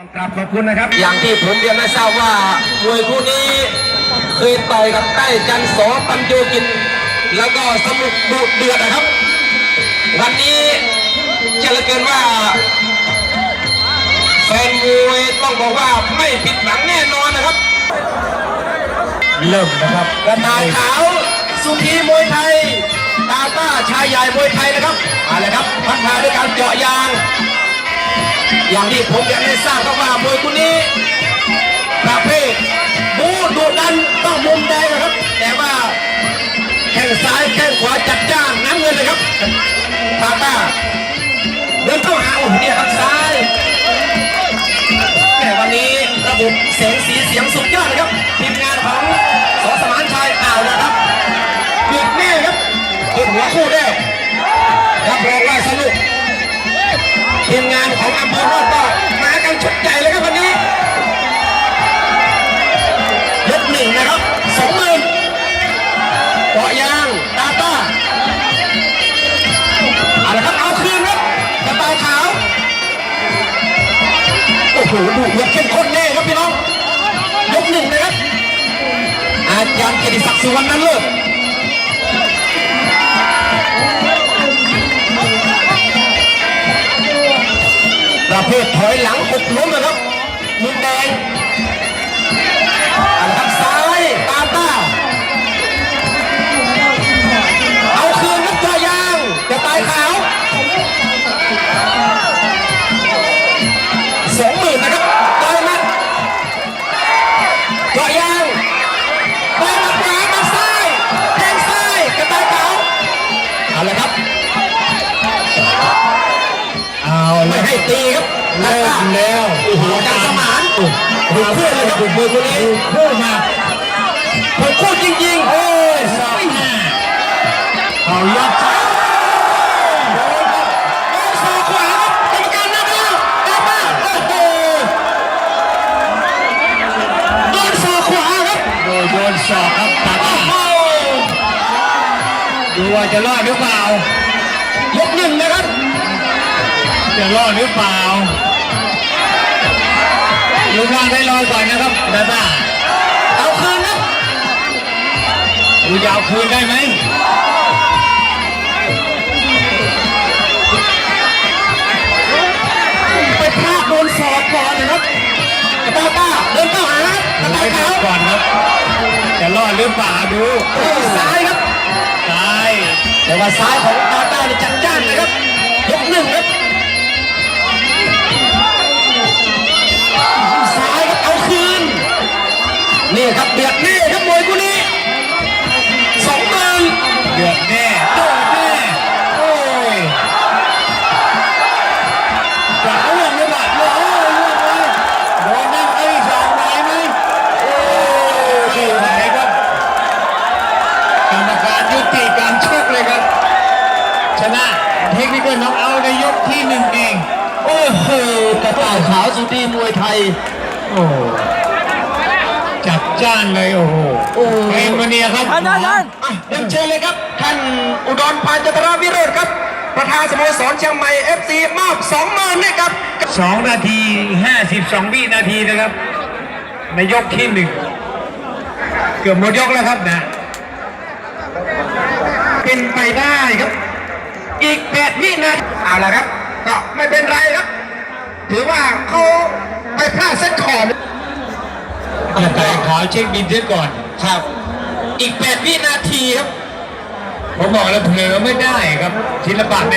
ต้องกราบขอบคุณนะครับ อย่างที่ผมเรียนให้ทราบว่ามวยคู่นี้เคยต่อยกับใต้จันสอปัญโยกิน แล้วก็สมุกดูดเดือดนะครับ วันนี้เชื่อเหลือเกินว่าแฟนมวยต้องบอกว่าไม่ผิดหวังแน่นอนนะครับ เริ่มนะครับกระต่ายขาวสุขีมวยไทยตาต้าชายใหญ่มวยไทยนะครับเอะไรครับพัฒนาด้วยการเจาะยาง อย่างที่ผมอยากให้ทราบครับว่ามวยคู่นี้ประเภทบูดุดันต้องมุมแดงนะครับ แต่ว่าแข้งซ้ายแข้งขวาจัดจ้านน้ำเงินเลยครับตาตาเดินเข้าหาโอ้โหเนี่ยครับซ้ายแต่วันนี้ระบบแสงสีเสียงสุดยอดเลยครับทีมงานของสอสมานชัยอ่าวนะครับเบียดแน่ครับป็นหัวคู่ ทีมงานของอำเภอรอดก็มากันชุดใหญ่เลยครับวันนี้ยกหนึ่งนะครับสองหมื่นเกาะยางตาต้าเอาละครับเอาคืนครับกระต่ายขาวโอ้โหดูเดือดเข้มข้นแน่ครับพี่น้องยกหนึ่งนะครับอาจารย์เกียรติศักดิ์สุวรรณนันเลิศ ถอยหลังหกล้มนะครับมุมแดงอันครับซ้ายตาต้า เอาคืนครับจอยาง จะตายขาวสองหมื่นนะครับต่อยมัดจอยางต่อยมัดขวามัดซ้ายแทงซ้ายกระต่ายขาวเอาละครับ เอาไม่เลยให้ตีครับ เริ่มแล้วโอ้โหดังสมานดูเพื่อนเลยครับมวยคนนี้พูดมาผมคู่จริงๆ โอ้ยสองหน้าเอายอดซ้ายโอ้ยศอกขวาครับกรรมการนับแล้วนับมาโอ้โหโดนศอกขวาครับโดยโดนศอกครับตาต้าโอ้โหดูว่าจะรอดหรือเปล่ายกหนึ่งนะครับจะรอดหรือเปล่า ก่อนนะครับตาต้าเอาคืนครับดูจะเอาคืนได้ไหมไปพลาดโดนศอกก่อนนะครับกระตาต้าเดินเข้าหากระต่ายขาวก่อนครับจะรอดหรือเปล่าดูโอ้ยซ้ายครับซ้ายแต่ว่าซ้ายของตาต้านี่จัดจ้านนะครับย เทคนิคน็อกเอาท์ในยกที่หนึ่งเอง โอ้โหกระต่ายขาวสุดีมวยไทย โอ้จัดจ้านเลยโอ้โหโอ้เอ็มมาเนียครับอะเรียนเชิญเลยครับ ท่านอุดรพานจตราวิโรธครับ ประธานสโมสรเชียงใหม่เอฟซีมอบสองหมื่นให้กับสองนาทีห้าสิบสองวินาทีนะครับ ในยกที่หนึ่งเกือบหมดยกแล้วครับนะ เป็นไปได้ครับ อีกแปดวินาทีเอาละครับ ก็ไม่เป็นไรครับ ถือว่าเขาไปพลาดเซตก่อนแต่ขอเช็คบินเสียก่อนครับ อีกแปดวินาทีครับ ผมบอกแล้วเผลอไม่ได้ครับศิลปะใน